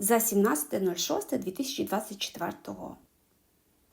за 17.06.2024.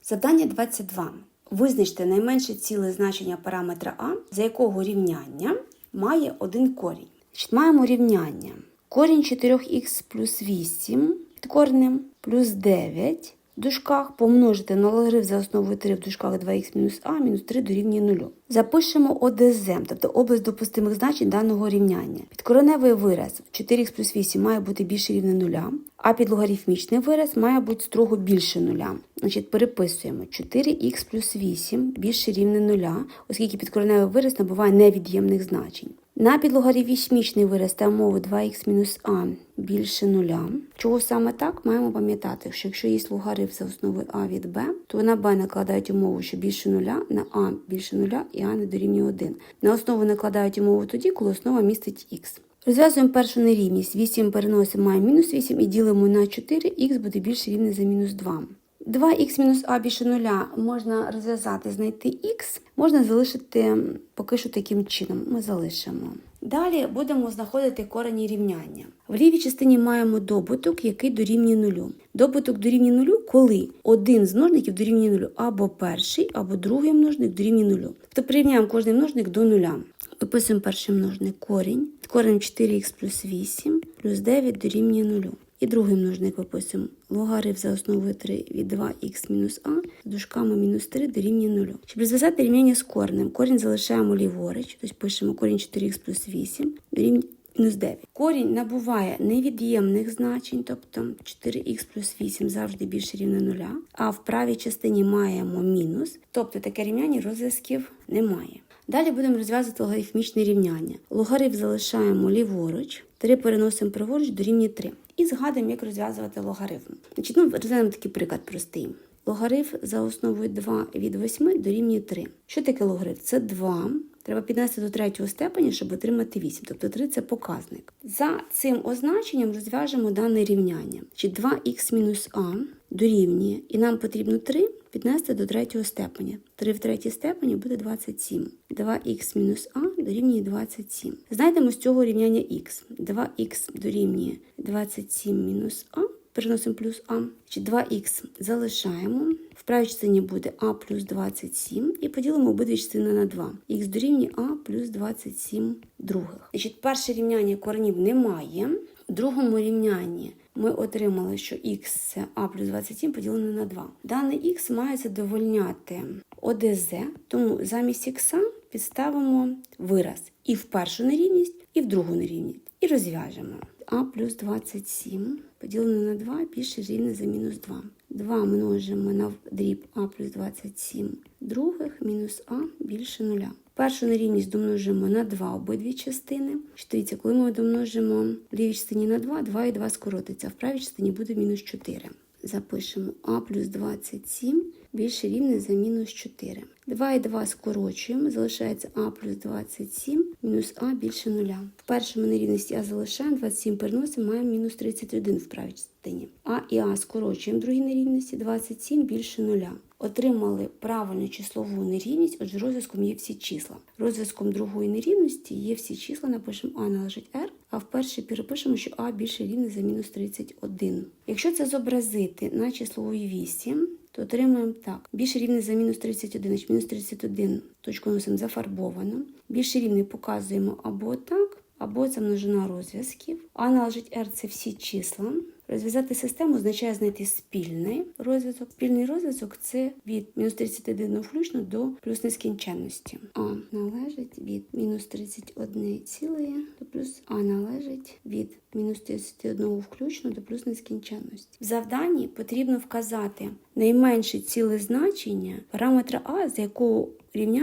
Завдання 22. Визначте найменше ціле значення параметра А, за якого рівняння має один корінь. Маємо рівняння. Корінь 4х плюс 8 під коренем плюс 9 в дужках помножити на логарифм за основою 3 в дужках 2х мінус а мінус 3 дорівнює 0. Запишемо ОДЗ, тобто область допустимих значень даного рівняння. Підкореневий вираз 4х плюс 8 має бути більше рівне 0, а підлогарифмічний вираз має бути строго більше 0. Значить, переписуємо 4х плюс 8 більше рівне 0, оскільки підкореневий вираз набуває невід'ємних значень. На підлогарифмічний вираз та умови 2х мінус а більше нуля. Чого саме так, маємо пам'ятати, що якщо є логарифм за основою а від b, то на b накладають умову, що більше нуля, на а більше нуля і а не дорівнює 1. На основу накладають умову тоді, коли основа містить х. Розв'язуємо першу нерівність. 8 переносимо, має мінус 8 і ділимо на 4, х буде більше рівне за мінус 2. 2х мінус а більше нуля можна розв'язати, знайти х, можна залишити поки що таким чином. Ми залишимо. Далі будемо знаходити корені рівняння. В лівій частині маємо добуток, який дорівнює нулю. Добуток дорівнює нулю, коли один з множників дорівнює нулю, або перший, або другий множник дорівнює нулю. Тобто прирівняємо кожний множник до нуля. Виписуємо перший множник корінь. Корінь 4х плюс 8 плюс 9 дорівнює нулю. І другий множник виписуємо. Логарифм за основою 3 від 2х мінус а з дужками мінус 3 дорівнює 0. Щоб розв'язати рівняння з коренем, корінь залишаємо ліворуч, тобто пишемо корінь 4х плюс 8 дорівнює мінус 9. Корінь набуває невід'ємних значень, тобто 4х плюс 8 завжди більше рівне 0, а в правій частині маємо мінус, тобто таке рівняння розв'язків немає. Далі будемо розв'язувати логарифмічне рівняння. Логариф залишаємо ліворуч, 3 переносимо праворуч до рівня 3. І згадуємо, як розв'язувати логарифм. Значить, ну, розглянемо такий приклад простий. Логариф за основою 2 від 8 дорівнює 3. Що таке логарифм? Це 2. Треба піднести до третього степеня, щоб отримати 8. Тобто 3 це показник. За цим означенням розв'яжемо дане рівняння. Чи 2х мінус а дорівнює, і нам потрібно 3 піднести до третього степеня. 3 в третій степені буде 27. 2х мінус а дорівнює 27. Знайдемо з цього рівняння х. 2х дорівнює 27 мінус а. Переносимо плюс а. Чи 2х залишаємо. В правій частині буде а плюс 27 і поділимо обидві частини на 2. Х дорівнює а плюс 27 других. Значить, перше рівняння коренів немає. В другому рівнянні ми отримали, що х це а плюс 27 поділене на 2. Дане х має задовольняти ОДЗ, тому замість х підставимо вираз і в першу нерівність, і в другу нерівність. І розв'яжемо. А плюс 27 поділене на 2 більше рівне за мінус 2. 2 множимо на дріб А плюс 27 других мінус А більше 0. Першу нерівність домножимо на 2 обидві частини. Дивіться, коли ми домножимо в лівій частині на 2, 2 і 2 скоротиться, а в правій частині буде мінус 4. Запишемо А плюс 27 більше рівне за мінус 4. 2 і 2 скорочуємо, залишається А плюс 27, мінус А більше 0. В першому нерівності А залишаємо, 27 переносимо, маємо мінус 31 в правій частині. А і А скорочуємо в другій нерівності, 27 більше 0. Отримали правильну числову нерівність, отже, розв'язком є всі числа. Розв'язком другої нерівності є всі числа, напишемо А належить R, а в першій перепишемо, що А більше рівне за мінус 31. Якщо це зобразити на числовій вісі, то отримуємо так. Більше рівний за мінус 31, значить мінус 31 точку носимо зафарбовано. Більше рівний показуємо або так, або це множина розв'язків. А належить R – це всі числа. Розв'язати систему означає знайти спільний розв'язок. Спільний розв'язок це від мінус 31 включно до плюс нескінченності. А належить від мінус 31 цілої до плюс А належить від мінус 31 включно до плюс нескінченності. В завданні потрібно вказати найменше ціле значення параметра А, з якого рівня